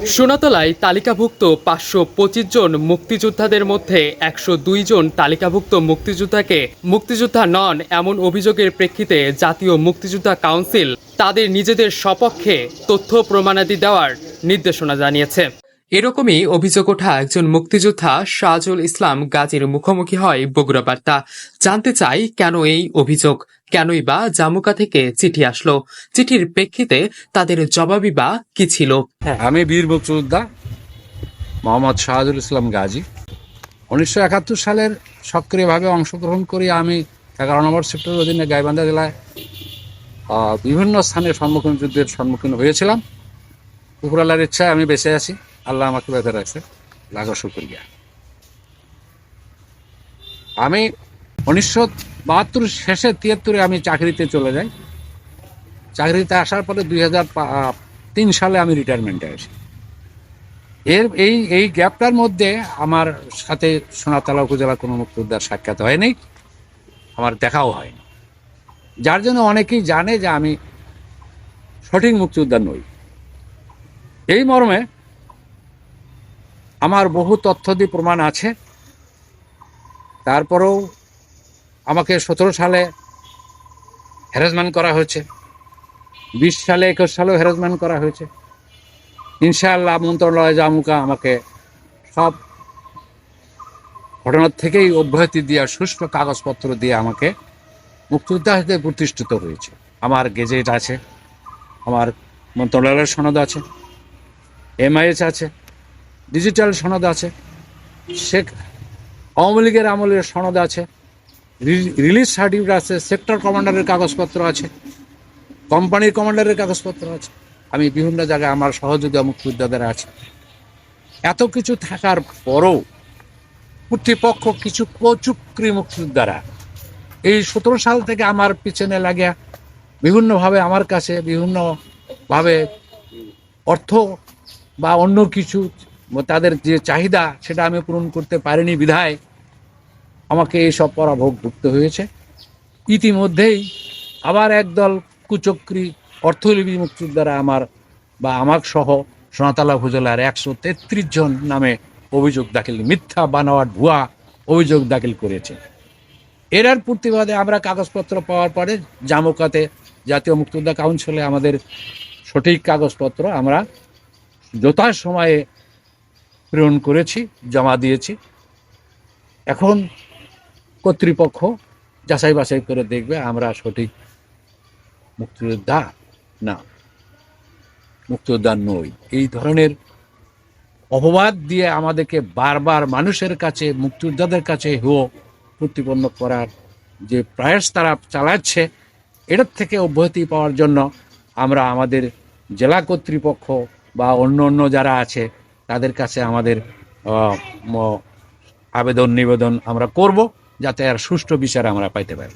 সোনাতলায় তালিকাভুক্ত পাঁচশো পঁচিশ জন মুক্তিযোদ্ধাদের মধ্যে একশো দুই জন তালিকাভুক্ত মুক্তিযোদ্ধাকে মুক্তিযোদ্ধা নন এমন অভিযোগের প্রেক্ষিতে জাতীয় মুক্তিযোদ্ধা কাউন্সিল তাদের নিজেদের সপক্ষে তথ্য প্রমাণাদি দেওয়ার নির্দেশনা জানিয়েছে। এরকমই অভিযোগ ওঠা একজন মুক্তিযোদ্ধা শাহজুল ইসলাম গাজীর মুখোমুখি হয় বগুড়া বার্তা জানতে চাই কেন এই অভিযোগ? কেনই বা জামুকা থেকে চিঠি আসলো? চিঠির প্রেক্ষিতে তাদের জবাবি বা কি ছিল? আমি বীর মুক্তিযোদ্ধা মোহাম্মদ শাহাদুল ইসলাম গাজী। উনিশশো একাত্তর সালের সক্রিয়ভাবে অংশগ্রহণ করি আমি এগারো নম্বর সেক্টরের অধীনে গাইবান্ধা জেলায় বিভিন্ন স্থানে সম্মুখীন যুদ্ধের সম্মুখীন হয়েছিলাম। উপরালার ইচ্ছায় আমি বেঁচে আছি। আল্লাহ আমাকে বেঁধে রাখছে। লাগা শুক্রিয়া। আমি উনিশশো বাহাত্তর শেষে তিয়াত্তরে আমি চাকরিতে চলে যাই। চাকরিতে আসার পরে দুই তিন সালে আমি রিটায়ারমেন্টে আসি। এর এই এই গ্যাপটার মধ্যে আমার সাথে সোনাতলা উপজেলা কোনো মুক্তিযোদ্ধার সাক্ষাৎ হয়নি, আমার দেখাও হয়নি। যার জন্য অনেকেই জানে যে আমি সঠিক মুক্তিযোদ্ধা নই। এই মর্মে আমার বহু তথ্য দিয়ে প্রমাণ আছে। তারপরেও আমাকে সতেরো সালে হ্যারাসমেন্ট করা হয়েছে। বিশ সালে, একুশ সালেও হ্যারাসমেন্ট করা হয়েছে। ইনশাআল্লাহ মন্ত্রণালয় জামুকা আমাকে সব ঘটনার থেকেই অব্যাহতি দিয়ে সুষ্ঠু কাগজপত্র দিয়ে আমাকে মুক্তিযোদ্ধা হিসেবে প্রতিষ্ঠিত হয়েছে। আমার গেজেট আছে, আমার মন্ত্রণালয়ের সনদ আছে এমআইএস আছে, ডিজিটাল সনদ আছে, শেখ আওয়ামী লীগের আমলের সনদ আছে। রিলিজ সার্টিফিকেট আছে সেক্টর কমান্ডারের কাগজপত্র আছে কোম্পানির কমান্ডারের কাগজপত্র আছে। আমি বিভিন্ন জায়গায় আমার সহযোগী মুক্তিযোদ্ধাদের আছে। এত কিছু থাকার পরও কর্তৃপক্ষ কিছু কচুক্রি মুক্তিযোদ্ধারা এই সতেরো সাল থেকে আমার পিছনে লাগিয়া বিভিন্নভাবে আমার কাছে বিভিন্নভাবে অর্থ বা অন্য কিছু তাদের যে চাহিদা সেটা আমি পূরণ করতে পারিনি বিধায় আমাকে এসব পরাভোগ ভুগতে হয়েছে। ইতিমধ্যেই আবার একদল কুচক্রী অর্থলিপি মুক্তিযোদ্ধারা আমার বা আমার সহ সোনাতলা উপজেলার একশো তেত্রিশ জন নামে অভিযোগ দাখিল, মিথ্যা বানোয়াট ভুয়া অভিযোগ দাখিল করেছে। এরার প্রতিবাদে আমরা কাগজপত্র পাওয়ার পরে জামুকাতে জাতীয় মুক্তিযোদ্ধা কাউন্সিলে আমাদের সঠিক কাগজপত্র আমরা যথা সময়ে প্রেরণ করেছি, জমা দিয়েছি। এখন কর্তৃপক্ষ যাচাই বাছাই করে দেখবে আমরা সঠিক মুক্তিযোদ্ধা না। মুক্তিযোদ্ধা নই। এই ধরনের অপবাদ দিয়ে আমাদেরকে বারবার মানুষের কাছে, মুক্তিযোদ্ধাদের কাছে হেয় প্রতিপন্ন করার যে প্রয়াস তারা চালাচ্ছে, এটার থেকে অব্যাহতি পাওয়ার জন্য আমরা আমাদের জেলা কর্তৃপক্ষ বা অন্য অন্য যারা আছে, তাদের কাছে আমাদের আবেদন নিবেদন আমরা করব। যাতে আর সুষ্ঠু বিচার আমরা পাইতে পারি।